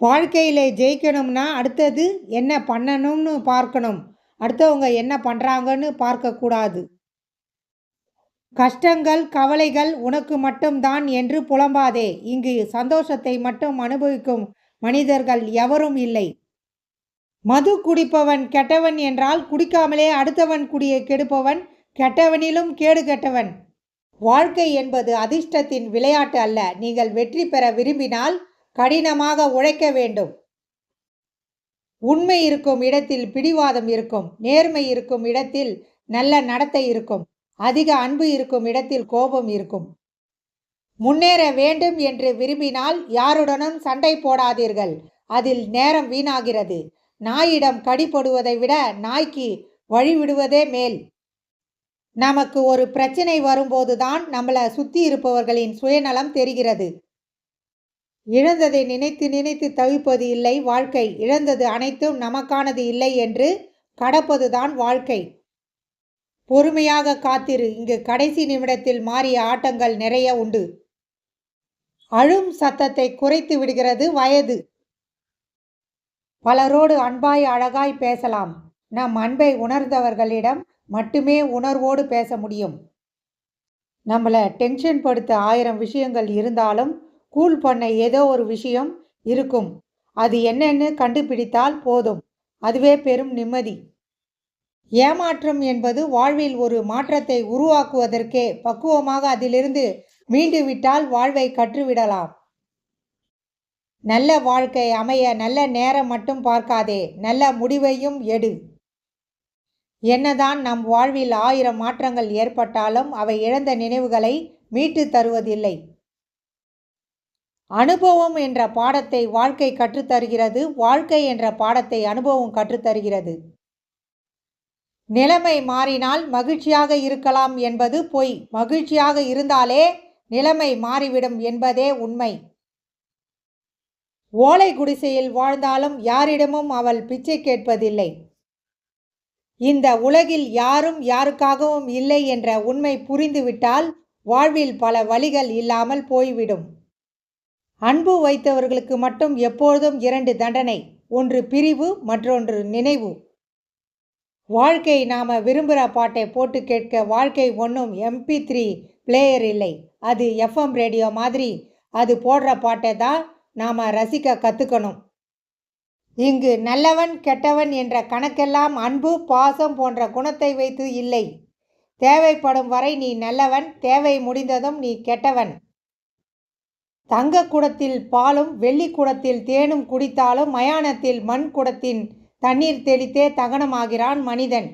வாழ்க்கையில் ஜெயிக்கணும்னா அடுத்தது என்ன பண்ணணும்னு பார்க்கணும். அடுத்தவங்க என்ன பண்ணுறாங்கன்னு பார்க்கக்கூடாது. கஷ்டங்கள் கவலைகள் உனக்கு மட்டும்தான் என்று புலம்பாதே. இங்கு சந்தோஷத்தை மட்டும் அனுபவிக்கும் மனிதர்கள் எவரும் இல்லை. மது குடிப்பவன் கெட்டவன் என்றால் குடிக்காமலே அடுத்தவன் குடியை கெடுப்பவன் கெட்டவனிலும் கேடு கெட்டவன். வாழ்க்கை என்பது அதிர்ஷ்டத்தின் விளையாட்டு அல்ல. நீங்கள் வெற்றி பெற விரும்பினால் கடினமாக உழைக்க வேண்டும். உண்மை இருக்கும் இடத்தில் பிடிவாதம் இருக்கும். நேர்மை இருக்கும் இடத்தில் நல்ல நடத்தை இருக்கும். அதிக அன்பு இருக்கும் இடத்தில் கோபம் இருக்கும். முன்னேற வேண்டும் என்று விரும்பினால் யாருடனும் சண்டை போடாதீர்கள். அதில் நேரம் வீணாகிறது. நாயிடம் கடிப்படுவதை விட நாய்க்கு வழிவிடுவதே மேல். நமக்கு ஒரு பிரச்சனை வரும்போதுதான் நம்மளை சுற்றி இருப்பவர்களின் சுயநலம் தெரிகிறது. இழந்ததை நினைத்து நினைத்து தவிப்பது இல்லை. வாழ்க்கை இழந்தது அனைத்தும் நமக்கானது இல்லை என்று கடப்பதுதான் வாழ்க்கை. பொறுமையாக காத்திரு. இங்கு கடைசி நிமிடத்தில் மாறிய ஆட்டங்கள் நிறைய உண்டு. அழும் சத்தத்தை குறைத்து விடுகிறது வயது. பலரோடு அன்பாய் அழகாய் பேசலாம். நம் அன்பை உணர்ந்தவர்களிடம் மட்டுமே உணர்வோடு பேச முடியும். நம்மளை டென்ஷன் படுத்த ஆயிரம் விஷயங்கள் இருந்தாலும் கூல் பண்ண ஏதோ ஒரு விஷயம் இருக்கும். அது என்னன்னு கண்டுபிடித்தால் போதும். அதுவே பெரும் நிம்மதி. ஏமாற்றம் என்பது வாழ்வில் ஒரு மாற்றத்தை உருவாக்குவதற்கே பக்குவமாக அதிலிருந்து மீண்டு விட்டால் வாழ்வை கற்றுவிடலாம். நல்ல வாழ்க்கை அமைய நல்ல நேரம் மட்டும் பார்க்காதே நல்ல முடிவையும் எடு. என்னதான் நம் வாழ்வில் ஆயிரம் மாற்றங்கள் ஏற்பட்டாலும் அவை இழந்த நினைவுகளை மீட்டு தருவதில்லை. அனுபவம் என்ற பாடத்தை வாழ்க்கை கற்றுத்தருகிறது. வாழ்க்கை என்ற பாடத்தை அனுபவம் கற்றுத்தருகிறது. நிலைமை மாறினால் மகிழ்ச்சியாக இருக்கலாம் என்பது பொய். மகிழ்ச்சியாக இருந்தாலே நிலைமை மாறிவிடும் என்பதே உண்மை. ஓலை குடிசையில் வாழ்ந்தாலும் யாரிடமும் அவள் பிச்சை கேட்பதில்லை. இந்த உலகில் யாரும் யாருக்காகவும் இல்லை என்ற உண்மை புரிந்துவிட்டால் வாழ்வில் பல வழிகள் இல்லாமல் போய்விடும். அன்பு வைத்தவர்களுக்கு மட்டும் எப்பொழுதும் இரண்டு தண்டனை ஒன்று பிரிவு மற்றொன்று நினைவு. வாழ்க்கை நாம் விரும்புகிற பாட்டை போட்டு கேட்க வாழ்க்கை ஒன்றும் எம்பி த்ரீ பிளேயர் இல்லை. அது எஃப்எம் ரேடியோ மாதிரி அது போடுற பாட்டை தான் நாம் ரசிக்க கற்றுக்கணும் இங்கு நல்லவன் கெட்டவன் என்ற கணக்கெல்லாம் அன்பு பாசம் போன்ற குணத்தை வைத்து இல்லை. தேவைப்படும் வரை நீ நல்லவன் தேவை முடிந்ததும் நீ கெட்டவன். தங்க குடத்தில் பாலும் வெள்ளி குடத்தில் தேனும் குடித்தாலும் மயானத்தில் மண் குடத்தின் தண்ணீர் தெளித்தே தகனமாகிறான் மனிதன்.